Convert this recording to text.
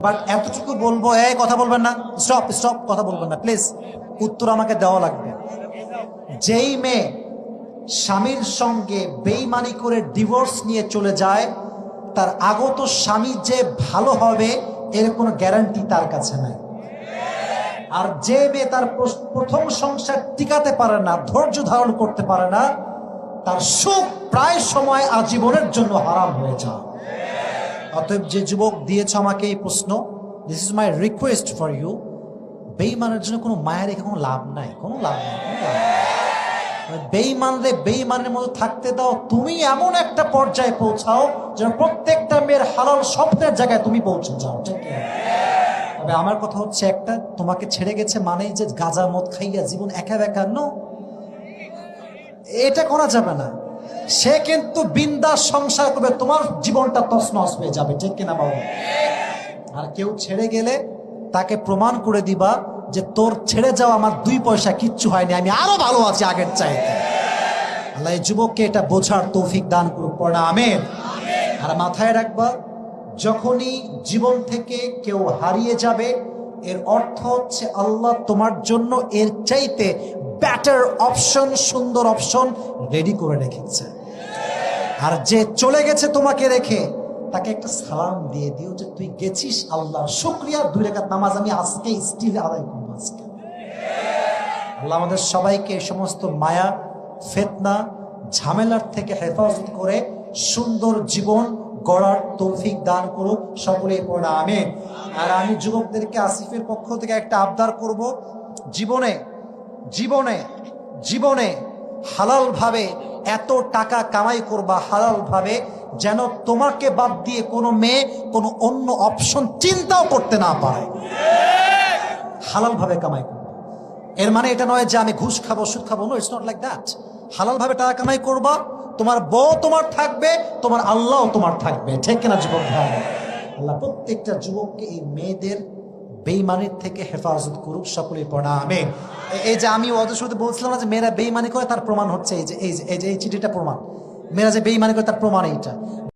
But এতটুকু বলব, এই কথা বলবেন না। স্টপ স্টপ কথা বলবেন না। প্লিজ উত্তর আমাকে দেওয়া লাগবে। যেই মেয়ে স্বামীর সঙ্গে বেইমানি করে ডিভোর্স নিয়ে চলে যায়, তার আগত স্বামী যে ভালো হবে, এর কোনো গ্যারান্টি তার কাছে নাই। আর যে মেয়ে তার প্রথম সংসার টিকাতে পারে না, ধৈর্য ধারণ করতে পারে না, তার সুখ প্রায় সময় আজীবনের জন্য হারাম হয়ে যায়। অতএব যে যুবক দিয়েছ আমাকে এই প্রশ্ন this is my request for you বেইমানের জন্য কোনো মায়ের রেখে কোনো লাভ নাই, কোনো লাভ নাই, কোনো লাভ নাই। বেইমানরে বেইমানের মতো থাকতে দাও, তুমি এমন একটা পর্যায়ে পৌঁছাও যেন প্রত্যেকটা মেয়ের হালাল স্বপ্নের জায়গায় তুমি পৌঁছে যাও, ঠিক তবে আমার কথা হচ্ছে একটা, তোমাকে ছেড়ে গেছে মানেই যে গাঁজা মদ খাইয়া জীবন একা বেকার নো এটা করা যাবে না। সে কিন্তু বিন্দাস সংসার করবে, তোমার জীবনটা তছনছ হয়ে যাবে, ঠিক কিনা বাবু? আর কেউ ছেড়ে গেলে তাকে প্রমাণ করে দিবা যে তোর ছেড়ে যাওয়া আমার দুই পয়সা কিচ্ছু হয়নি, আমি আরও ভালো আছি আগের চাইতে। আল্লাহ এই যুবককে এটা বোঝার তৌফিক দান করুক, পড়া, আমেন। আর মাথায় রাখবা, যখনই জীবন থেকে কেউ হারিয়ে যাবে, এর অর্থ হচ্ছে আল্লাহ তোমার জন্য এর চাইতে ব্যাটার অপশন সুন্দর অপশন রেডি করে রেখেছে। আর যে চলে গেছে তোমাকে রেখে, তাকে একটা সালাম দিয়ে দিও যে তুই গেছিস আল্লাহ শুক্রিয়া, দুই রেখাত নামাজ আমি আজকে স্টিল আদায় করব আজকে। আল্লাহ আমাদের সবাইকে এই সমস্ত মায়া, ফেতনা, ঝামেলার থেকে হেফাজত করে সুন্দর জীবন গড়ার তৌফিক দান করুক। সকলে পড়া, আমেন। আর আমি যুবকদেরকে আসিফের পক্ষ থেকে একটা আবদার করব, জীবনে জীবনে জীবনে হালাল ভাবে এত টাকা কামাই করবা হালাল ভাবে যেন তোমাকে বাদ দিয়ে কোনো মেয়ে, কোনো অন্য অপশন চিন্তাও করতে না পারে। হালাল ভাবে কামাই করবা। এর মানে এটা নয় যে আমি ঘুষ খাব সুদ খাব no it's not like that হালাল ভাবে টাকা কামাই করবা, তোমার বউ তোমার থাকবে, তোমার আল্লাহ তোমার থাকবে। ঠিক কিনা যুবক ভাই? আল্লাহ প্রত্যেকটা যুবককে এই মেয়েদের বেইমানির থেকে হেফাজত করুক সকলেই পড়া আমি এই যে আমি অত শুধু বলছিলাম না যে মেয়েরা বেইমানি করে, তার প্রমাণ হচ্ছে এই যে এই যে, এই চিঠিটা প্রমাণ। মেয়েরা যে বেইমানি করে, তার প্রমাণ এইটা।